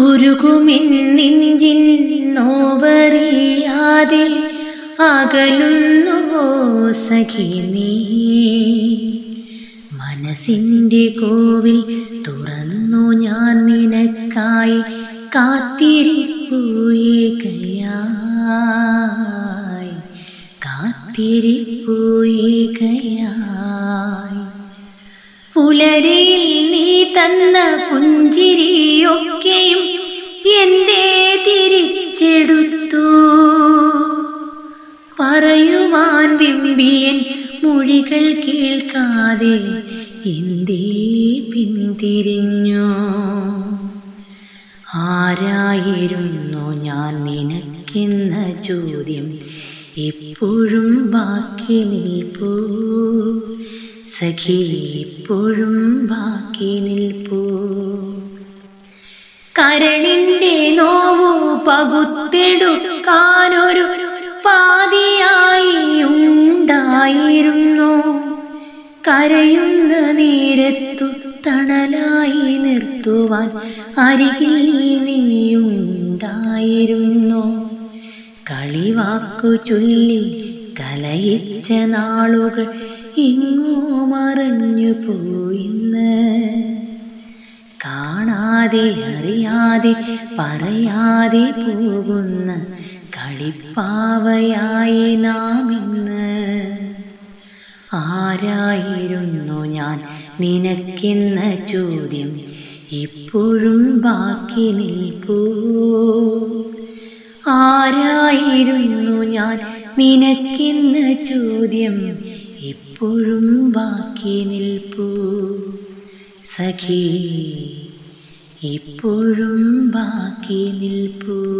ഉരുകുമെന്നിഞ്ചിൻ നോവറിയാതെ അകലുന്നുവോ സഖി നീ മനസ്സിന്റെ കോവിൽ തുറന്നു ഞാൻ നിനക്കായി കാത്തിരിപ്പുകയായി കാത്തിരിപ്പുകയായി പുലരിയിൽ തന്ന പുഞ്ചിരിയൊക്കെയും എന്റെ തിരിച്ചെടുത്തു? പറയുവാൻ ബിംബിയൻ മൊഴികൾ കേൾക്കാതെ എന്തേ പിന്തിരിഞ്ഞു? ആരായിരുന്നു ഞാൻ നിനക്കെന്ന ചോദ്യം എപ്പോഴും ബാക്കി നിൽപ്പൂ സഖി ഇപ്പോഴും ബാക്കി നിൽപ്പൂ. കരളിന്റെ നോവു പകുത്തെടുക്കാനൊരു പാതിയായി ഉണ്ടായിരുന്നു. കരയുന്ന നേരത്തു തണലായി നിർത്തുവാൻ അരികിൽ നീയുണ്ടായിരുന്നു. കളിവാക്കു ചൊല്ലി കലയിച്ച നാളുകൾ ഇങ്ങോ മറഞ്ഞു പോയിന്ന്. കാണാതെ അറിയാതെ പറയാതെ പോകുന്ന കളിപ്പാവയായി നാം ഇന്ന് ആരായിരുന്നു ഞാൻ? നിനക്കെന്ന ചോദ്യം ഇപ്പോഴും ബാക്കി നിൽക്കൂ. ആരായിരുന്നു ഞാൻ? നിനക്കെന്ന ചോദ്യം ഇപ്പോഴും ബാക്കി നിൽപ്പൂ. സഖി ഇപ്പോഴും ബാക്കി നിൽപ്പൂ.